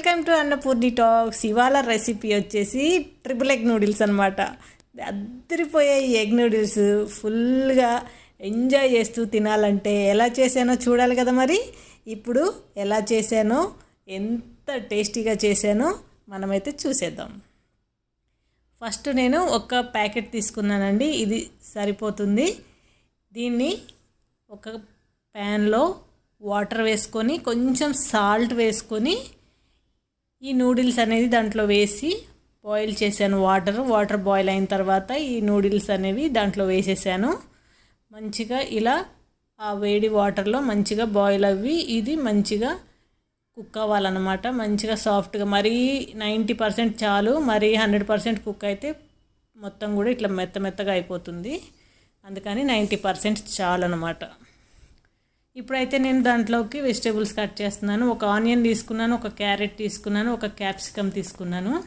Welcome to Annapurni talks. ఇవాళ recipe వచ్చేసి triple egg noodles అనమాట అద్దరిపోయే ఎగ్ నూడిల్స్ ఫుల్గా ఎంజాయ్ చేస్తూ తినాలంటే ఎలా చేశానో చూడాలి కదా మరి? ఇప్పుడు ఎలా చేశానో ఎంత టేస్టీగా చేశానో మనమైతే చూసేద్దాం. ఫస్ట్ నేను ఒక ప్యాకెట్ తీసుకున్నానండి. ఇది సరిపోతుంది. దీన్ని ఒక ప్యాన్లో వాటర్ వేసుకొని కొంచెం సాల్ట్ వేసుకొని ఈ నూడిల్స్ అనేది దాంట్లో వేసి బాయిల్ చేశాను వాటర్. వాటర్ బాయిల్ అయిన తర్వాత ఈ నూడిల్స్ అనేవి దాంట్లో వేసేసాను. మంచిగా ఇలా ఆ వేడి వాటర్లో మంచిగా బాయిల్ అవ్వి ఇది మంచిగా కుక్ అవ్వాలన్నమాట. మంచిగా సాఫ్ట్గా మరీ నైంటీ పర్సెంట్ చాలు మరీ హండ్రెడ్ పర్సెంట్ కుక్ అయితే మొత్తం కూడా ఇట్లా మెత్త మెత్తగా అయిపోతుంది. అందుకని నైంటీ పర్సెంట్ చాలు అనమాట ఇప్పుడైతే నేను దాంట్లోకి వెజిటేబుల్స్ కట్ చేస్తున్నాను. ఒక ఆనియన్ తీసుకున్నాను ఒక క్యారెట్ తీసుకున్నాను ఒక క్యాప్సికమ్ తీసుకున్నాను.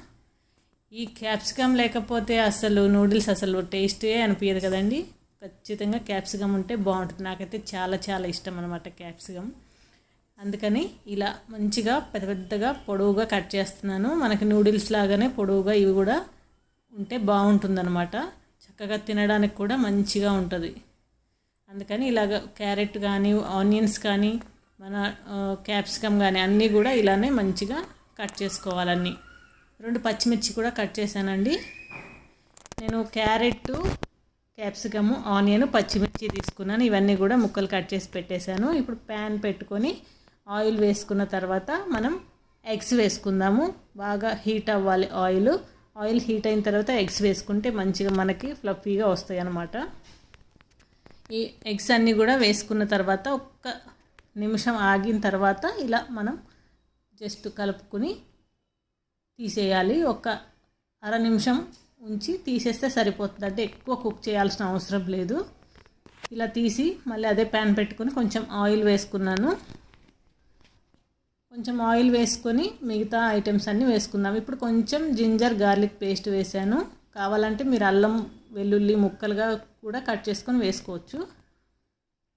ఈ క్యాప్సికమ్ లేకపోతే అసలు నూడిల్స్ అసలు టేస్టే అనిపించదు కదండి. ఖచ్చితంగా క్యాప్సికమ్ ఉంటే బాగుంటుంది. నాకైతే చాలా చాలా ఇష్టం అనమాట క్యాప్సికమ్. అందుకని ఇలా మంచిగా పెద్ద పెద్దగా పొడవుగా కట్ చేస్తున్నాను. మనకి నూడిల్స్ లాగానే పొడవుగా ఇవి కూడా ఉంటే బాగుంటుందన్నమాట. చక్కగా తినడానికి కూడా మంచిగా ఉంటుంది. అందుకని ఇలాగ క్యారెట్ కానీ ఆనియన్స్ కానీ మన క్యాప్సికమ్ కానీ అన్నీ కూడా ఇలానే మంచిగా కట్ చేసుకోవాలన్నీ. రెండు పచ్చిమిర్చి కూడా కట్ చేశానండి. నేను క్యారెట్ క్యాప్సికము ఆనియన్ పచ్చిమిర్చి తీసుకున్నాను. ఇవన్నీ కూడా ముక్కలు కట్ చేసి పెట్టేశాను. ఇప్పుడు ప్యాన్ పెట్టుకొని ఆయిల్ వేసుకున్న తర్వాత మనం ఎగ్స్ వేసుకుందాము. బాగా హీట్ అవ్వాలి ఆయిల్. ఆయిల్ హీట్ అయిన తర్వాత ఎగ్స్ వేసుకుంటే మంచిగా మనకి ఫ్లఫీగా వస్తాయి అన్నమాట ఈ ఎగ్స్ అన్నీ కూడా వేసుకున్న తర్వాత ఒక్క నిమిషం ఆగిన తర్వాత ఇలా మనం జస్ట్ కలుపుకొని తీసేయాలి. ఒక అర నిమిషం ఉంచి తీసేస్తే సరిపోతుంది. అంటే ఎక్కువ కుక్ చేయాల్సిన అవసరం లేదు. ఇలా తీసి మళ్ళీ అదే ప్యాన్ పెట్టుకొని కొంచెం ఆయిల్ వేసుకున్నాను. కొంచెం ఆయిల్ వేసుకొని మిగతా ఐటమ్స్ అన్నీ వేసుకుందాం. ఇప్పుడు కొంచెం జింజర్ గార్లిక్ పేస్ట్ వేసాను. కావాలంటే మీరు అల్లం వెల్లుల్లి ముక్కలుగా కూడా కట్ చేసుకొని వేసుకోవచ్చు.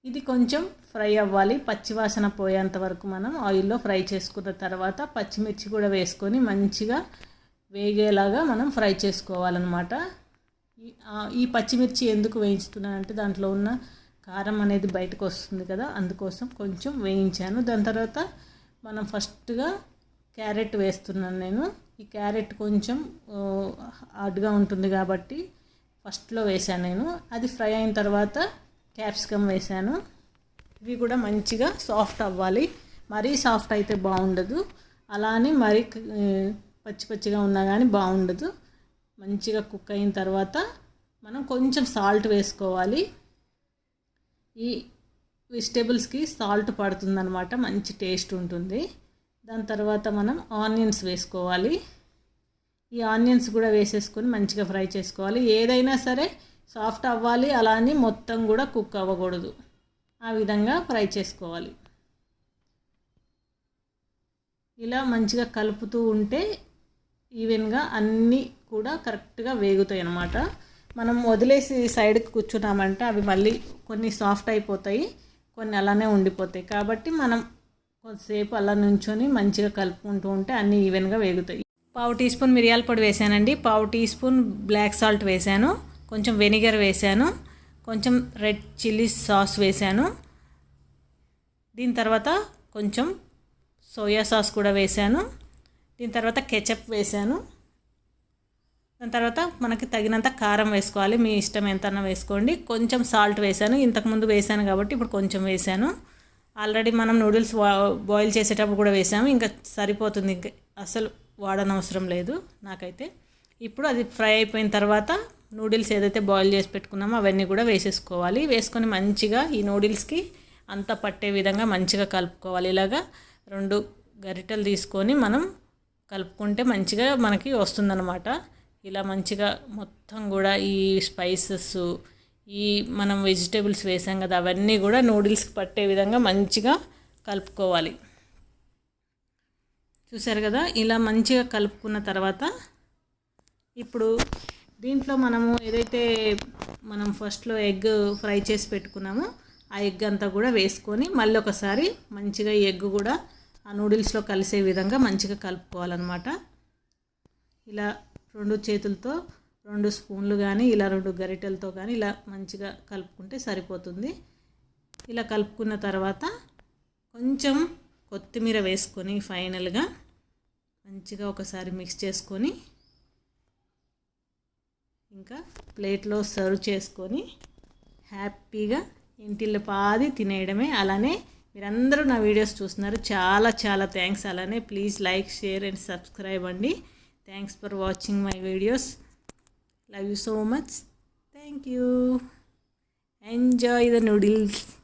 ఇది కొంచెం ఫ్రై అవ్వాలి. పచ్చివాసన పోయేంత వరకు మనం ఆయిల్లో ఫ్రై చేసుకున్న తర్వాత పచ్చిమిర్చి కూడా వేసుకొని మంచిగా వేగేలాగా మనం ఫ్రై చేసుకోవాలన్నమాట. ఈ పచ్చిమిర్చి ఎందుకు వేయించుతున్నానంటే దాంట్లో ఉన్న కారం అనేది బయటకు వస్తుంది కదా అందుకోసం కొంచెం వేయించాను. దాని తర్వాత మనం ఫస్ట్గా క్యారెట్ వేస్తున్నాను నేను. ఈ క్యారెట్ కొంచెం హార్డ్గా ఉంటుంది కాబట్టి ఫస్ట్లో వేసాను నేను. అది ఫ్రై అయిన తర్వాత క్యాప్సికమ్ వేసాను ఇవి కూడా మంచిగా సాఫ్ట్ అవ్వాలి. మరీ సాఫ్ట్ అయితే బాగుండదు. అలా అని మరీ పచ్చి పచ్చిగా ఉన్నా కానీ బాగుండదు. మంచిగా కుక్ అయిన తర్వాత మనం కొంచెం సాల్ట్ వేసుకోవాలి. ఈ వెజిటేబుల్స్కి సాల్ట్ పడుతుందనమాట మంచి టేస్ట్ ఉంటుంది. దాని తర్వాత మనం ఆనియన్స్ వేసుకోవాలి. ఈ ఆనియన్స్ కూడా వేసేసుకొని మంచిగా ఫ్రై చేసుకోవాలి. ఏదైనా సరే సాఫ్ట్ అవ్వాలి అలా అని మొత్తం కూడా కుక్ అవ్వకూడదు. ఆ విధంగా ఫ్రై చేసుకోవాలి. ఇలా మంచిగా కలుపుతూ ఉంటే ఈవెన్గా అన్నీ కూడా కరెక్ట్గా వేగుతాయి అన్నమాట. మనం వదిలేసి సైడ్కి కూర్చున్నామంటే అవి మళ్ళీ కొన్ని సాఫ్ట్ అయిపోతాయి కొన్ని అలానే ఉండిపోతాయి. కాబట్టి మనం కొద్దిసేపు అలా నుంచొని మంచిగా కలుపుకుంటూ ఉంటే అన్నీ ఈవెన్గా వేగుతాయి. పావు టీ స్పూన్ మిరియాల పొడి వేసానండి. పావు టీ స్పూన్ బ్లాక్ సాల్ట్ వేసాను. కొంచెం వెనిగర్ వేసాను. కొంచెం రెడ్ చిల్లీ సాస్ వేసాను. దీని తర్వాత కొంచెం సోయా సాస్ కూడా వేసాను. దీని తర్వాత కెచప్ వేసాను. దాని తర్వాత మనకి తగినంత కారం వేసుకోవాలి. మీ ఇష్టం ఎంతన్నా వేసుకోండి. కొంచెం సాల్ట్ వేసాను. ఇంతకుముందు వేసాను కాబట్టి ఇప్పుడు కొంచెం వేసాను. ఆల్రెడీ మనం నూడిల్స్ బాయిల్ చేసేటప్పుడు కూడా వేసాము. ఇంకా సరిపోతుంది. ఇంకా అసలు వాడనవసరం లేదు నాకైతే. ఇప్పుడు అది ఫ్రై అయిపోయిన తర్వాత నూడిల్స్ ఏదైతే బాయిల్ చేసి పెట్టుకున్నామో అవన్నీ కూడా వేసేసుకోవాలి. వేసుకొని మంచిగా ఈ నూడిల్స్కి అంతా పట్టే విధంగా మంచిగా కలుపుకోవాలి. ఇలాగా రెండు గరిటెలు తీసుకొని మనం కలుపుకుంటే మంచిగా మనకి వస్తుందన్నమాట. ఇలా మంచిగా మొత్తం కూడా ఈ స్పైసెస్ ఈ మనం వెజిటేబుల్స్ వేసాం కదా అవన్నీ కూడా నూడిల్స్కి పట్టే విధంగా మంచిగా కలుపుకోవాలి. చూసారు కదా ఇలా మంచిగా కలుపుకున్న తర్వాత ఇప్పుడు దీంట్లో మనము ఏదైతే మనం ఫస్ట్లో ఎగ్ ఫ్రై చేసి పెట్టుకున్నామో ఆ ఎగ్ అంతా కూడా వేసుకొని మళ్ళీ ఒకసారి మంచిగా ఎగ్ కూడా ఆ నూడిల్స్లో కలిసే విధంగా మంచిగా కలుపుకోవాలన్నమాట. ఇలా రెండు చేతులతో రెండు స్పూన్లు కానీ ఇలా రెండు గరిటెలతో కానీ ఇలా మంచిగా కలుపుకుంటే సరిపోతుంది. ఇలా కలుపుకున్న తర్వాత కొంచెం కొత్తిమీర వేసుకొని ఫైనల్గా మంచిగా ఒకసారి మిక్స్ చేసుకొని ఇంకా ప్లేట్లో సర్వ్ చేసుకొని హ్యాపీగా ఇంటిల్లి పాది తినేయడమే. అలానే మీరందరూ నా వీడియోస్ చూస్తున్నారు. చాలా చాలా థ్యాంక్స్ అలానే please like share and subscribe అండి. Thanks for watching my videos Love you so much. Thank you. Enjoy the noodles.